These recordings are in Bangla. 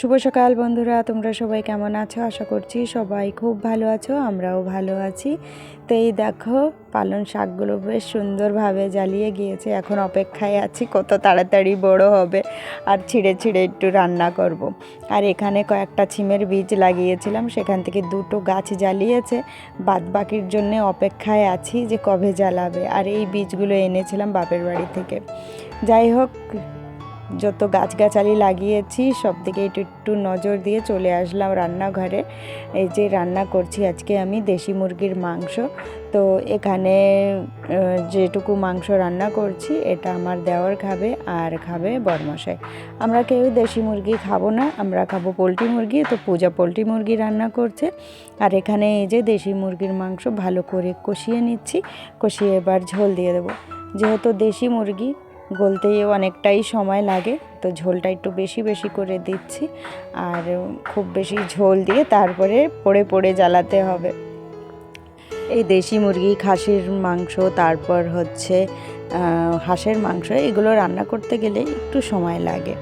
শুভ সকাল বন্ধুরা, তোমরা সবাই কেমন আছো? আশা করছি সবাই খুব ভালো আছো, আমরাও ভালো আছি। তো এই দেখো পালন শাকগুলো বেশ সুন্দরভাবে জ্বালিয়ে গিয়েছে। এখন অপেক্ষায় আছি কত তাড়াতাড়ি বড় হবে আর ছিঁড়ে ছিঁড়ে একটু রান্না করব। আর এখানে কয়েকটা ছিমের বীজ লাগিয়েছিলাম, সেখান থেকে দুটো গাছ জ্বালিয়েছে। বাদ বাকির জন্য অপেক্ষায় আছি যে কবে জ্বালাবে। আর এই বীজগুলো এনেছিলাম বাপের বাড়ি থেকে। যাই হোক যত গাছগাছালি লাগিয়েছি সব দিকে একটু একটু নজর দিয়ে চলে আসলাম রান্নাঘরে। এই যে রান্না করছি, আজকে আমি দেশি মুরগির মাংস। তো এখানে যেটুকু মাংস রান্না করছি, এটা আমার দেওয়ার খাবে আর খাবে বরমশাই। আমরা কেউ দেশি মুরগি খাব না, আমরা খাব পোলট্রি মুরগি। তো পূজা পোলট্রি মুরগি রান্না করছে। আর এখানে এই যে দেশি মুরগির মাংস ভালো করে কষিয়ে নিচ্ছি। কষিয়ে এবার ঝোল দিয়ে দেবো। যেহেতু দেশি মুরগি গলতেই অনেকটাই সময় লাগে। তো ঝোলটা একটু বেশি বেশি করে দিচ্ছি। আর খুব বেশি ঝোল দিয়ে তারপরে পড়ে পড়ে জ্বালাতে হবে। এই দেশি মুরগি, খাসির মাংস, তারপর হচ্ছে হাঁসের মাংস, এগুলো রান্না করতে গেলে একটু সময় লাগে।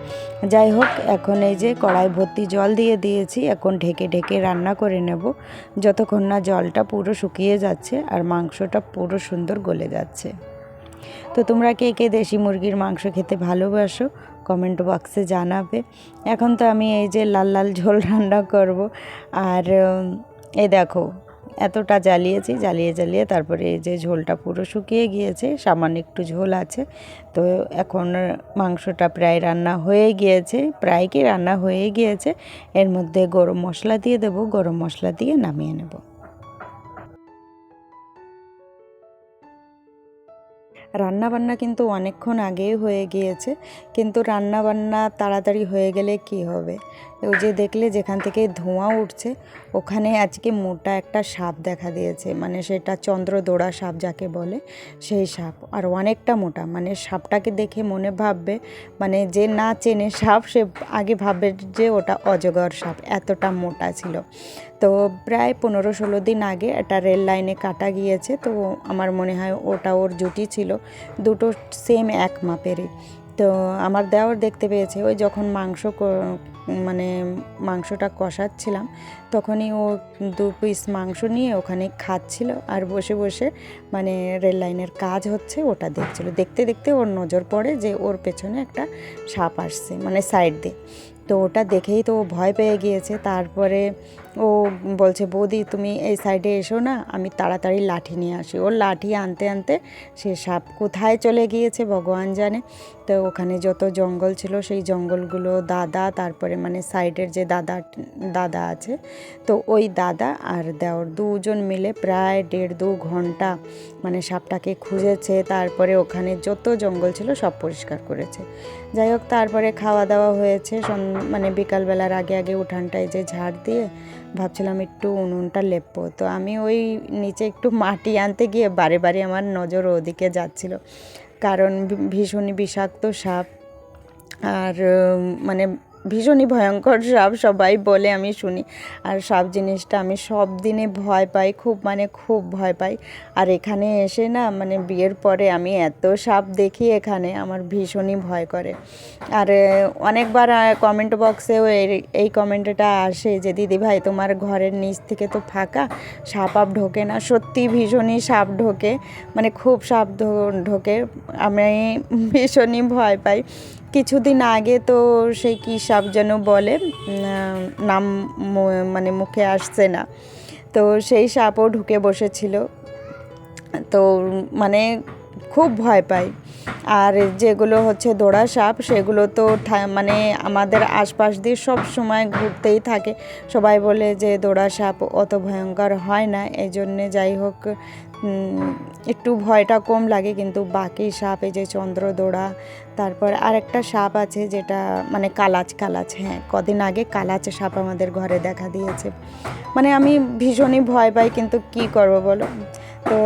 যাই হোক, এখন এই যে কড়াই ভর্তি জল দিয়ে দিয়েছি, এখন ঢেকে ঢেকে রান্না করে নেব। যতক্ষণ না জলটা পুরো শুকিয়ে যাচ্ছে আর মাংসটা পুরো সুন্দর গলে যাচ্ছে। তো তোমরা কে কে দেশি মুরগির মাংস খেতে ভালোবাসো কমেন্ট বক্সে জানাবে। এখন তো আমি এই যে লাল লাল ঝোল রান্না করব আর এই দেখো, এতটা জ্বালিয়েছি, জ্বালিয়ে জ্বালিয়ে তারপরে এই যে ঝোলটা পুরো শুকিয়ে গিয়েছে, সামান্য একটু ঝোল আছে। তো এখন মাংসটা প্রায় রান্না হয়ে গিয়েছে, প্রায় কি রান্না হয়ে গিয়েছে, এর মধ্যে গরম মশলা দিয়ে দেবো, গরম মশলা দিয়ে নামিয়ে নেব। রান্না বান্না কিন্তু অনেকক্ষণ আগেই হয়ে গিয়েছে, কিন্তু রান্না বান্না তাড়াতাড়ি হয়ে গেলে কি হবে? ওই যে দেখলে যেখান থেকে ধোঁয়া উঠছে, ওখানে আজকে মোটা একটা সাপ দেখা দিয়েছে মানে সেটা চন্দ্রদোড়া সাপ যাকে বলে, সেই সাপ। আর অনেকটা মোটা মানে সাপটাকে দেখে মনে ভাববে মানে যে না চেনে সাপ, সে আগে ভাববে যে ওটা অজগর সাপ, এতটা মোটা ছিল। তো প্রায় পনেরো ষোলো দিন আগে একটা রেল লাইনে কাটা গিয়েছে, তো আমার মনে হয় ওটা ওর জুটি ছিল। দুটো সেম এক মাপেরই। তো আমার দেওয়ার দেখতে পেয়েছে, ওই যখন মাংস মানে মাংসটা কষাচ্ছিলাম, তখনই ও দু পিস মাংস নিয়ে ওখানে খাচ্ছিল আর বসে বসে মানে রেল লাইনের কাজ হচ্ছে ওটা দেখছিল। দেখতে দেখতে ওর নজর পড়ে যে ওর পেছনে একটা সাপ আসছে মানে সাইড দিয়ে। তো ওটা দেখেই তো ও ভয় পেয়ে গিয়েছে। তারপরে ও বলছে, বৌদি, তুমি এই সাইডে এসো না, আমি তাড়াতাড়ি লাঠি নিয়ে আসি। ওর লাঠি আনতে আনতে সে সাপ কোথায় চলে গিয়েছে ভগবান জানে। তো ওখানে যত জঙ্গল ছিল, সেই জঙ্গলগুলো দাদা, তারপরে মানে সাইডের যে দাদা দাদা আছে, তো ওই দাদা আর দেওর দুজন মিলে প্রায় দেড় দু ঘণ্টা মানে সাপটাকে খুঁজেছে, তারপরে ওখানে যত জঙ্গল ছিল সব পরিষ্কার করেছে। যাই হোক, তারপরে খাওয়া দাওয়া হয়েছে। মানে বিকালবেলার আগে আগে উঠানটায় যে ঝাড় দিয়ে ভাবছিলাম একটু উনুনটা লেপবো। তো আমি ওই নিচে একটু মাটি আনতে গিয়ে বারে বারে আমার নজর ওদিকে যাচ্ছিল। কারণ ভীষণই বিষাক্ত সাপ। আর মানে ভীষণই ভয়ঙ্কর সাপ, সবাই বলে আমি শুনি। আর সাপ জিনিসটা আমি সব দিনে ভয় পাই, খুব মানে খুব ভয় পাই। আর এখানে এসে না মানে বিয়ের পরে আমি এত সাপ দেখি এখানে, আমার ভীষণই ভয় করে। আর অনেকবার কমেন্ট বক্সেও এই- এই কমেন্টটা আসে যে, দিদি ভাই, তোমার ঘরের নিচ থেকে তো ফাঁকা, সাপ আপ ঢোকে না? সত্যি ভীষণই সাপ ঢোকে মানে খুব সাপ ঢোকে। আমি ভীষণই ভয় পাই। কিছুদিন আগে তো সেই কী সাপ যেন বলে নাম মানে মুখে আসছে না। তো সেই সাপও ঢুকে বসেছিল। তো মানে খুব ভয় পাই। আর যেগুলো হচ্ছে দোড়া সাপ, সেগুলো তো মানে আমাদের আশপাশ দিয়ে সব সময় ঘুরতেই থাকে। সবাই বলে যে দোড়া সাপ অত ভয়ঙ্কর হয় না এই জন্যে যাই হোক একটু ভয়টা কম লাগে। কিন্তু বাকি সাপ, এই যে চন্দ্রদোড়া তারপর আরেকটা সাপ আছে যেটা মানে কালাচ কালাচ হ্যাঁ কদিন আগে কালাচ সাপ আমাদের ঘরে দেখা দিয়েছে। মানে আমি ভীষণই ভয় পাই, কিন্তু কি করব বলো? তো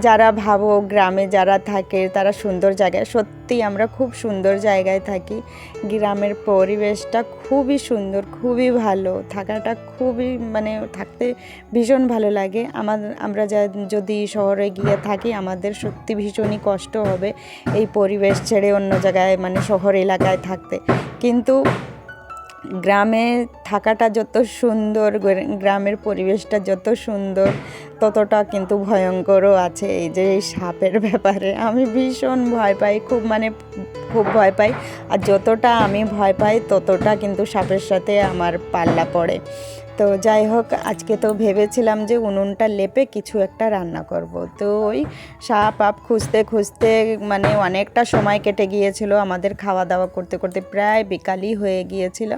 যারা ভাবো গ্রামে যারা থাকে, তারা সুন্দর জায়গায় সত্যি আমরা খুব সুন্দর জায়গায় থাকি। গ্রামের পরিবেশটা খুবই সুন্দর, খুবই ভালো, থাকাটা খুবই মানে থাকতে ভীষণ ভালো লাগে। আমাদের আমরা যা, যদি শহরে গিয়ে থাকি, আমাদের সত্যি ভীষণই কষ্ট হবে এই পরিবেশ ছেড়ে অন্য জায়গায় মানে শহর এলাকায় থাকতে। কিন্তু গ্রামে থাকাটা যত সুন্দর গ্রামের পরিবেশটা যত সুন্দর, ততটা কিন্তু ভয়ঙ্করও আছে এই যে এই সাপের ব্যাপারে। আমি ভীষণ ভয় পাই, খুব মানে খুব ভয় পাই। আর যতটা আমি ভয় পাই, ততটা কিন্তু সাপের সাথে আমার পাল্লা পড়ে। তো যাই হোক, আজকে তো ভেবেছিলাম যে উনুনটা লেপে কিছু একটা রান্না করব। তো ওই সাপ আপ খুঁজতে খুঁজতে মানে অনেকটা সময় কেটে গিয়েছিল। আমাদের খাওয়া দাওয়া করতে করতে প্রায় বিকালই হয়ে গিয়েছিল।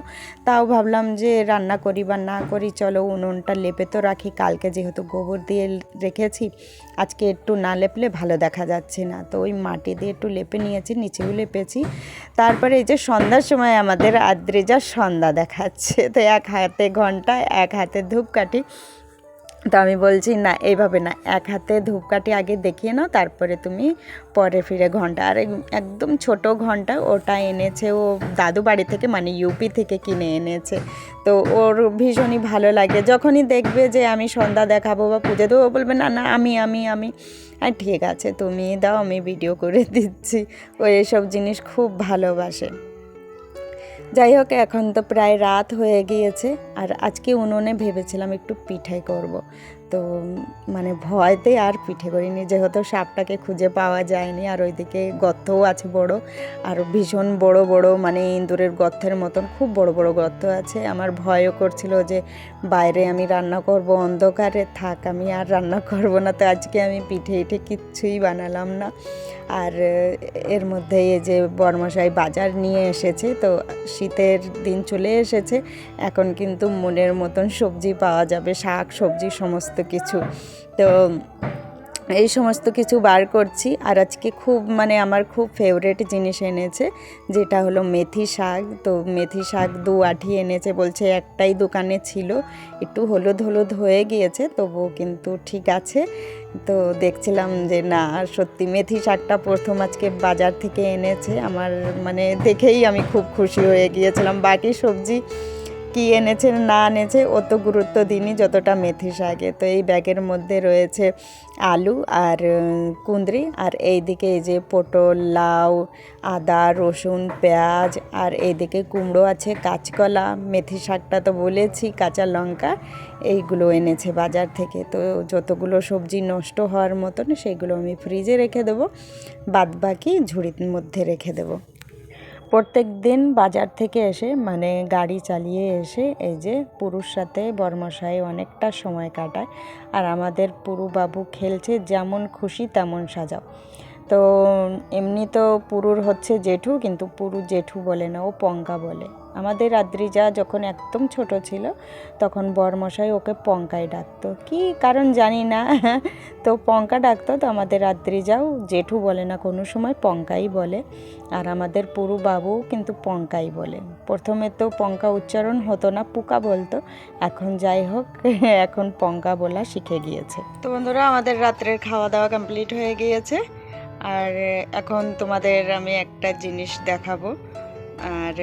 তাও ভাবলাম যে রান্না করি বা না করি, চলো উনুনটা লেপে তো রাখি। কালকে যেহেতু গোবর দিয়ে রেখেছি, আজকে একটু না লেপলে ভালো দেখা যাচ্ছে না। তো ওই মাটি দিয়ে একটু লেপে নিয়েছি, নিচেও লেপেছি। তারপরে এই যে সন্ধ্যার সময় আমাদের আদ্রিজা সন্ধ্যা দেখাচ্ছে। তো এক হাতে ঘণ্টা এক হাতে ধূপকাঠি। তো আমি বলছি, না, এইভাবে না, এক হাতে ধূপকাঠি আগে দেখিয়ে নাও, তারপরে তুমি পরে ফিরে ঘণ্টা। আর একদম ছোট ঘণ্টা ওটা এনেছে ও দাদু বাড়ি থেকে মানে ইউপি থেকে কিনে এনেছে। তো ওর ভীষণই ভালো লাগে। যখনই দেখবে যে আমি সন্ধ্যা দেখাবো বা পুজো দেবো, ও বলবে, না না, আমি আমি আমি। আর ঠিক আছে তুমি দাও, আমি ভিডিও করে দিচ্ছি। ও এসব জিনিস খুব ভালোবাসে। যাই হোক, এখন তো প্রায় রাত হয়ে গিয়েছে, আর আজকে উনুনে ভেবেছিলাম একটু পিঠাই করব। তো মানে ভয়তে আর পিঠে করিনি। যেহেতু সাপটাকে খুঁজে পাওয়া যায়নি, আর ওইদিকে গর্তও আছে বড়, আর ভীষণ বড় বড় মানে ইঁদুরের গর্তের মতন খুব বড় বড় গর্ত আছে। আমার ভয়ও করছিল যে, বাইরে আমি রান্না করব, অন্ধকারে থাক, আমি আর রান্না করব না, তো আজকে আমি পিঠে ইঠে কিচ্ছুই বানালাম না। আর এর মধ্যে এই যে বর্মশাই বাজার নিয়ে এসেছে, তো শীতের দিন চলে এসেছে, এখন কিন্তু মনের মতন সবজি পাওয়া যাবে, শাক, সবজি, সমস্ত কিছু। তো এই সমস্ত কিছু বার করছি আর আজকে খুব মানে আমার খুব ফেভারেট জিনিস এনেছে যেটা হলো মেথি শাক। তো মেথি শাক দু আঠি এনেছে বলছে একটাই দোকানে ছিল, একটু হলুদ হলুদ হয়ে গিয়েছে তবুও কিন্তু ঠিক আছে। তো দেখছিলাম যে না, সত্যি মেথি শাকটা প্রথম আজকে বাজার থেকে এনেছে। আমার মানে দেখেই আমি খুব খুশি হয়ে গিয়েছিলাম। বাকি সবজি কি এনেছে, না এনেছে অত গুরুত্ব দিইনি যতটা মেথি শাকে। তো এই ব্যাগের মধ্যে রয়েছে আলু আর কুঁদরি। আর এইদিকে এই যে পটল, লাউ, আদা, রসুন, পেঁয়াজ আর এইদিকে কুমড়ো আছে, কাঁচকলা, মেথি শাকটা তো বলেছি, কাঁচা লঙ্কা, এইগুলো এনেছে বাজার থেকে। তো যতগুলো সবজি নষ্ট হওয়ার মতন, সেইগুলো আমি ফ্রিজে রেখে দেবো বাদ বাকি ঝুড়ির মধ্যে রেখে দেবো। প্রত্যেক দিন বাজার থেকে এসে মানে গাড়ি চালিয়ে এসে, এই যে পুরুষ সাথে বর্মশাই অনেকটা সময় কাটায়। আর আমাদের পুরুবাবু খেলছে, যেমন খুশি তেমন সাজাও। তো এমনি তো পুরুর হচ্ছে জেঠু, কিন্তু পুরু জেঠু বলে না, ও পঙ্কা বলে। আমাদের আদ্রিজা যখন একদম ছোট ছিল, তখন বরমশাই ওকে পঙ্কাই ডাকতো। কি কারণ জানি না, তো পঙ্কা ডাকতো, তো আমাদের আদ্রিজাও জেঠু বলে না, কোনো সময় পঙ্কাই বলে। আর আমাদের পুরু বাবু কিন্তু পঙ্কাই বলে। প্রথমে তো পঙ্কা উচ্চারণ হতো না, পুকা বলতো। এখন যাই হোক, এখন পঙ্কা বলা শিখে গিয়েছে। তো বন্ধুরা, আমাদের রাত্রের খাওয়া দাওয়া কমপ্লিট হয়ে গিয়েছে। আর এখন তোমাদের আমি একটা জিনিস দেখাবো। আর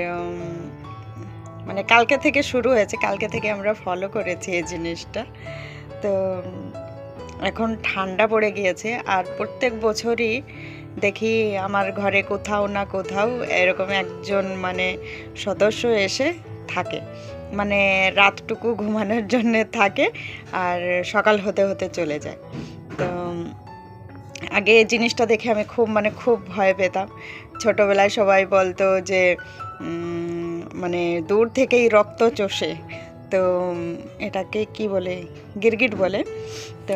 মানে কালকে থেকে শুরু হয়েছে, কালকে থেকে আমরা ফলো করেছি এই জিনিসটা। তো, এখন ঠান্ডা পড়ে গিয়েছে, আর প্রত্যেক বছরই দেখি আমার ঘরে কোথাও না কোথাও এরকম একজন মানে সদস্য এসে থাকে। মানে রাতটুকু ঘুমানোর জন্য থাকে, আর সকাল হতে হতে চলে যায়। তো আগে এই জিনিসটা দেখে আমি খুব মানে খুব ভয় পেতাম। ছোটোবেলায় সবাই বলতো যে মানে দূর থেকেই রক্ত চষে। তো এটাকে কি বলে? গিরগিট বলে। তো,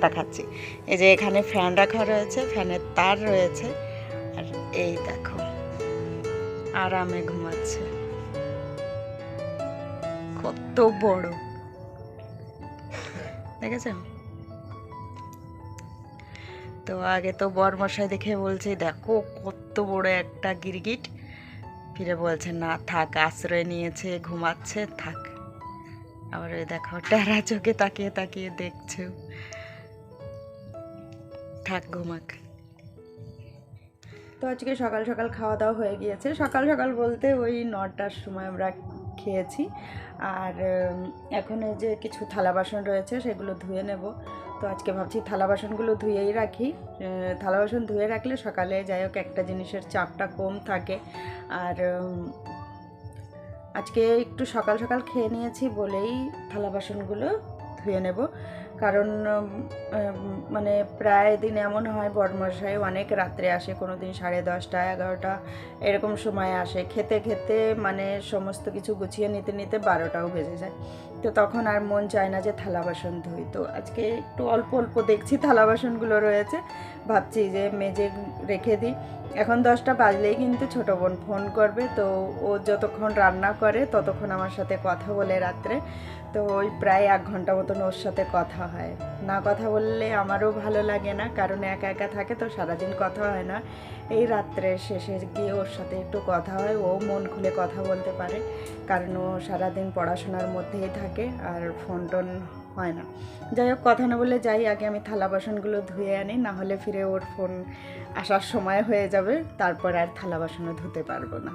দেখাচ্ছি। এই যে এখানে ফ্যান রাখা রয়েছে, ফ্যানের তার রয়েছে। আর এই দেখো, আরামে ঘুমাচ্ছে। কত বড়। দেখেছ তো আগে তো বরমশাই দেখে বলছে, দেখো কত বড় একটা গিরগিট। ফিরে বলছে, না, থাক, আশ্রয় নিয়েছে, ঘুমাচ্ছে, থাক। আবার ওই দেখো, টেরা চোখে তাকিয়ে তাকিয়ে দেখছে। থাক, ঘুমাক। তো আজকে সকাল সকাল খাওয়া দাওয়া হয়ে গিয়েছে। সকাল সকাল বলতে ওই নটার সময় আমরা খেয়েছি। আর এখন এই যে কিছু থালা বাসন রয়েছে, সেগুলো ধুয়ে নেব। তো আজকে ভাবছি থালা বাসনগুলো ধুয়েই রাখি। থালা বাসন ধুয়ে রাখলে সকালে যাই হোক একটা জিনিসের চাপটা কম থাকে। আর আজকে একটু সকাল সকাল খেয়ে নিয়েছি বলেই থালা বাসনগুলো ধুয়ে নেব। কারণ মানে প্রায় দিন এমন হয় বড়মশাই অনেক রাত্রে আসে কোনো দিন সাড়ে দশটা, এগারোটা এরকম সময় আসে। খেতে খেতে মানে সমস্ত কিছু গুছিয়ে নিতে নিতে বারোটাও বেজে যায়। তো তখন আর মন চায় না যে থালা বাসন ধুই। তো আজকে একটু অল্প অল্প দেখছি থালা বাসনগুলো রয়েছে। ভাবছি যে মেজে রেখে দিই। এখন দশটা বাজলেই কিন্তু ছোটো বোন ফোন করবে, তো ও যতক্ষণ রান্না করে ততক্ষণ আমার সাথে কথা বলে রাত্রে। তো ওই প্রায় এক ঘণ্টা মতন ওর সাথে কথা হয়। না কথা বললে আমারও ভালো লাগে না, কারণ একা একা থাকে তো সারাদিন কথা হয় না। এই রাত্রে শেষে গিয়ে ওর সাথে একটু কথা হয়, ও মন খুলে কথা বলতে পারে, কারণ ও সারাদিন পড়াশোনার মধ্যেই থাকে আর ফোন টোন হয় না। যাই হোক কথা না বলে যাই, আগে আমি থালা বাসনগুলো ধুয়ে আনি, না হলে ফিরে ওর ফোন আসার সময় হয়ে যাবে, তারপর আর থালা বাসনও ধুতে পারব না।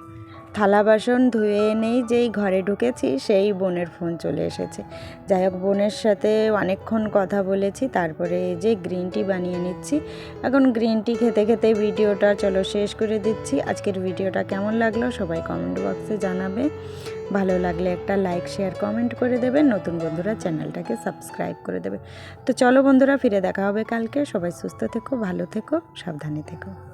থালা বাসন ধুয়ে এনেই যেই ঘরে ঢুকেছি, সেই বোনের ফোন চলে এসেছে। যাই হোক, বোনের সাথে অনেকক্ষণ কথা বলেছি, তারপরে যে গ্রিন টি বানিয়ে নিচ্ছি। এখন গ্রিন টি খেতে খেতে ভিডিওটা, চলো শেষ করে দিচ্ছি। আজকের ভিডিওটা কেমন লাগল সবাই কমেন্ট বক্সে জানাবে। ভালো লাগলে একটা লাইক শেয়ার কমেন্ট করে দেবে। নতুন বন্ধুরা চ্যানেলটাকে সাবস্ক্রাইব করে দেবে। তো চলো বন্ধুরা, ফিরে দেখা হবে কালকে। সবাই সুস্থ থেকো, ভালো থেকো, সাবধানে থেকো।